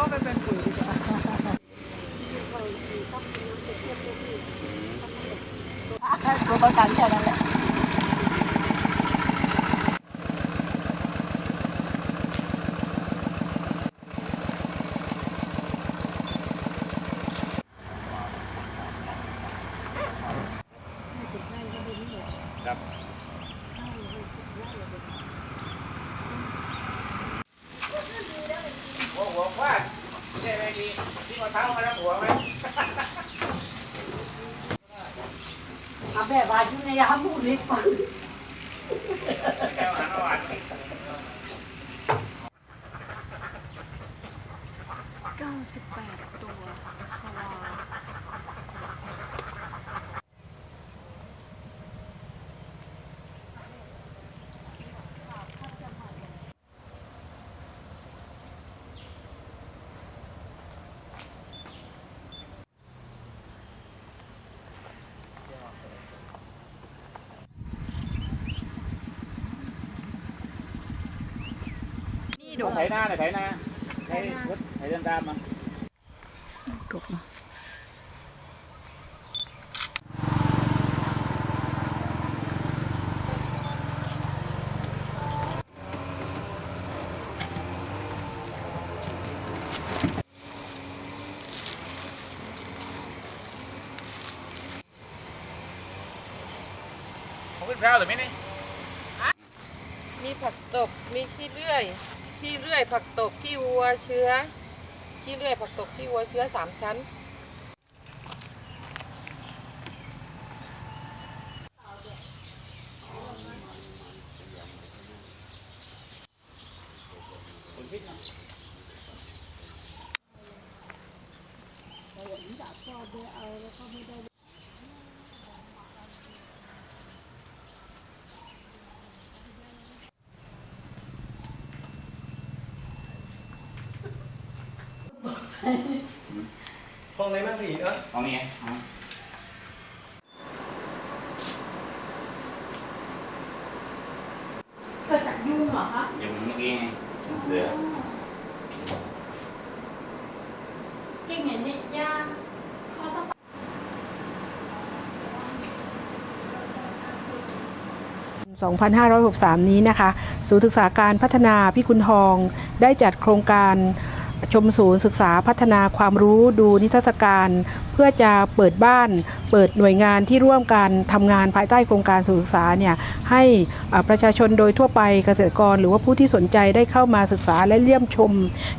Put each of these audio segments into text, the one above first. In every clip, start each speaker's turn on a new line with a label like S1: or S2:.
S1: ข้าไปเป็นปุ๋ยดีกว่า
S2: ตัวประกันแค่นั้นแหละ มาเท้ามาแล้วหัวไหม
S1: อาแบบว่าอยู่ในยามมูนิฟัง
S2: แก้วหันมาหวาน
S3: 98 ตัวสวา
S2: นี่ดูไถหน้าหน่อยไถหน้าไถรถไถเดินตามมาเขาขึ้นพร้าวหรือไม่นี่
S4: มีผักตบ มีขี้เลื่อย ขี้เลื่อยผักตบขี้วัวเชื้อขี้เลื่อยผักตบขี้วัวเชื้อสามชั้น
S5: ห้องไหนบ้างพี่เนาะ
S2: เอานี่ไงเอา
S1: เกิดจากยุงเหรอคะ
S2: อย่างเมื่อกี้ไงเสือ
S1: เก่งเห็นนี่ยาข้อสป
S6: 2563 นี้นะคะ ศูนย์ศึกษาการพัฒนาพิคุณทองได้จัดโครงการ ชมศูนย์ศึกษาพัฒนาความรู้ดูนิทรรศการ เพื่อจะเปิดบ้าน เปิดหน่วยงานที่ร่วมกันทำงานภายใต้โครงการศูนย์ศึกษาเนี่ยให้ประชาชนโดยทั่วไปเกษตรกร หรือว่าผู้ที่สนใจได้เข้ามาศึกษาและเยี่ยมชม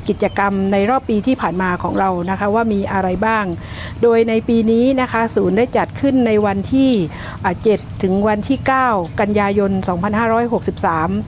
S6: กิจกรรมในรอบปีที่ผ่านมาของเรานะคะว่ามีอะไรบ้าง โดยในปีนี้นะคะศูนย์ได้จัดขึ้นในวันที่7ถึงวันที่ 9 กันยายน 2563